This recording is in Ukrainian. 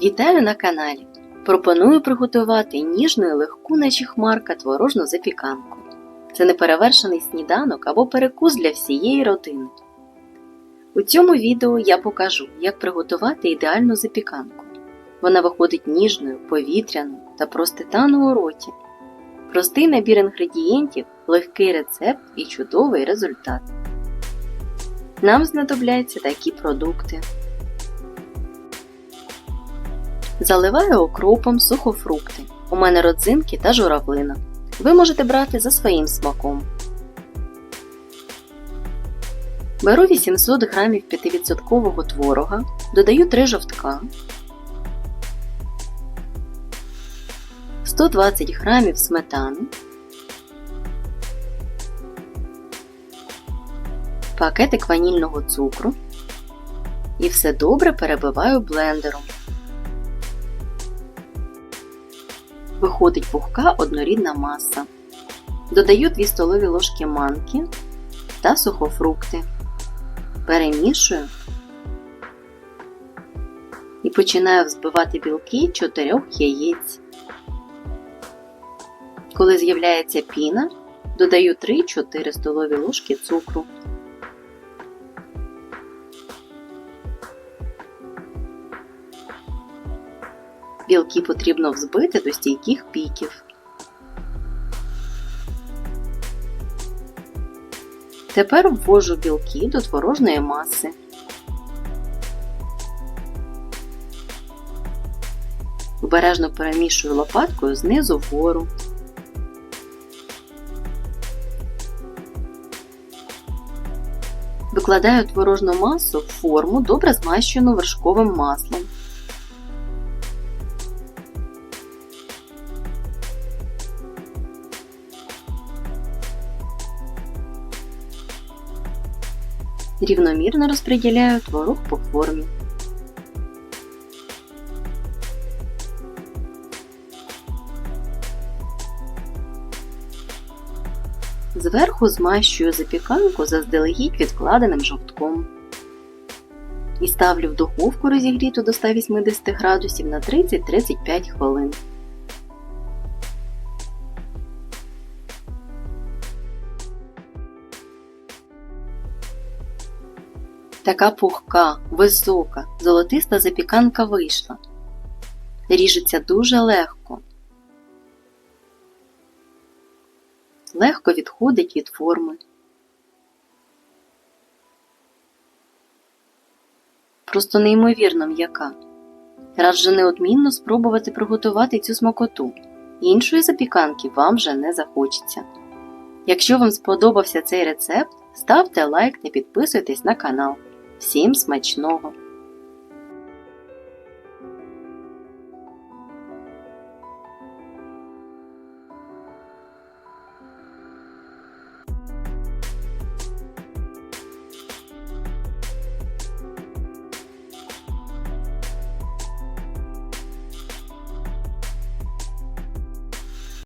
Вітаю на каналі! Пропоную приготувати ніжну і легку наче хмарка творожну запіканку. Це неперевершений сніданок або перекус для всієї родини. У цьому відео я покажу, як приготувати ідеальну запіканку. Вона виходить ніжною, повітряною та просто тану у роті. Простий набір інгредієнтів, легкий рецепт і чудовий результат. Нам знадобляться такі продукти. Заливаю окропом сухофрукти. У мене родзинки та журавлина. Ви можете брати за своїм смаком. Беру 800 г 5% творога, додаю 3 жовтка, 120 г сметани, пакетик ванільного цукру і все добре перебиваю блендером. Виходить пухка однорідна маса. Додаю 2 столові ложки манки та сухофрукти. Перемішую і починаю взбивати білки 4 яєць. Коли з'являється піна, додаю 3-4 столові ложки цукру. Білки потрібно взбити до стійких піків. Тепер ввожу білки до творожної маси. Обережно перемішую лопаткою знизу вгору. Викладаю творожну масу в форму, добре змащену вершковим маслом. Рівномірно розподіляю творог по формі. Зверху змащую запіканку заздалегідь відкладеним жовтком. І ставлю в духовку розігріту до 180 градусів на 30-35 хвилин. Така пухка, висока, золотиста запіканка вийшла. Ріжеться дуже легко. Легко відходить від форми. Просто неймовірно м'яка. Раджу неодмінно спробувати приготувати цю смакоту. Іншої запіканки вам вже не захочеться. Якщо вам сподобався цей рецепт, ставте лайк та підписуйтесь на канал. Всім смачного!